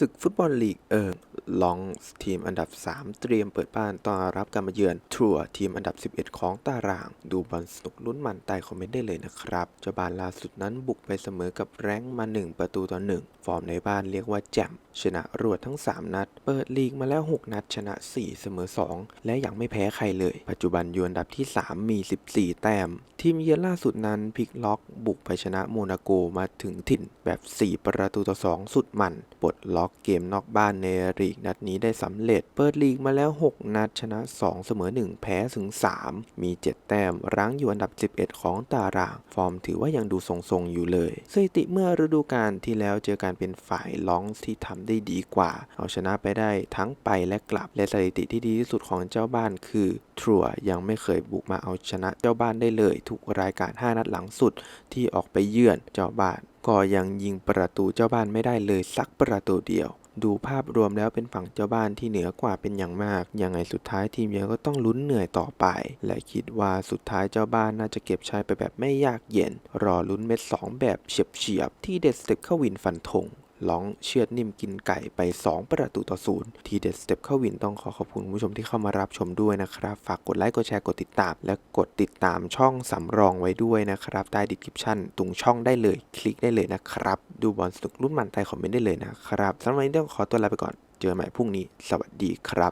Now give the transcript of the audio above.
ศึกฟุตบอลลีกเอิงลองทีมอันดับ 3 เตรียมเปิดบ้านต้อนรับการมาเยือนทัวร์ทีมอันดับ 11 ของตาราง ดูบอลสนุกลุ้นมันใต้คอมเมนต์ได้เลยนะครับ เจ้าบ้านล่าสุดนั้นบุกไปเสมอกับแรงมา 1 ประตูต่อ 1 ฟอร์มในบ้านเรียกว่าแจ่ม ชนะรวดทั้ง 3 นัด เปิดลีกมาแล้ว 6 นัด ชนะ 4 เสมอ 2 และยังไม่แพ้ใครเลย ปัจจุบันอยู่อันดับที่ 3 มี 14 แต้ม ทีมเยือนล่าสุดนั้นพลิกล็อก บุกไปชนะโมนาโกมาถึงถิ่นแบบ 4 ประตูต่อ 2 สุดมันปลดล็อกเกมนอกบ้านในลีกนัดนี้ได้สำเร็จ เปิดลีกมาแล้ว 6 นัดชนะ 2 เสมอ 1 แพ้ถึง 3 มี 7 แต้มรั้งอยู่อันดับ 11 ของตาราง ฟอร์มถือว่ายังดูทรงๆอยู่เลยสถิติเมื่อฤดูกาลที่แล้วเจอการเป็นฝ่ายลองที่ทำได้ดีกว่า เอาชนะไปได้ทั้งไปและกลับและสถิติที่ดีที่สุดของเจ้าบ้านคือทรัวยังไม่เคยบุกมาเอาชนะเจ้าบ้านได้เลย ทุกรายการ 5 นัดหลังสุดที่ออกไปเยือนเจ้าบ้าน ก็ยังยิงประตูเจ้าบ้านไม่ได้เลยสักประตูเดียว ดูภาพรวมแล้วเป็นฝั่งเจ้าบ้านที่เหนือกว่าเป็นอย่างมาก ยังไงสุดท้ายทีมเยือนก็ต้องลุ้นเหนื่อยต่อไป และคิดว่าสุดท้ายเจ้าบ้านน่าจะเก็บชัยไปแบบไม่ยากเย็น รอลุ้นเม็ดสองแบบเฉียบๆที่เด็ดสเต็ปเข้าวินฟันธง ล้องเชือดนิ่มกินไก่ไป 2 ประตูต่อศูนย์ทีเด็ดสเต็ปเข้าวินต้องขอขอบคุณผู้ชมที่เข้ามารับชมด้วยนะครับ ฝากกดไลค์กดแชร์กดติดตาม และกดติดตามช่องสำรองไว้ด้วยนะครับ ใต้ดีคริปชั่นตรงช่องได้เลยคลิกได้เลยนะครับ ดูบอลสนุกรุ่นมันใต้คอมเมนต์ได้เลยนะครับสำหรับวันนี้ต้องขอตัวลาไปก่อน เจอกันใหม่พรุ่งนี้ สวัสดีครับ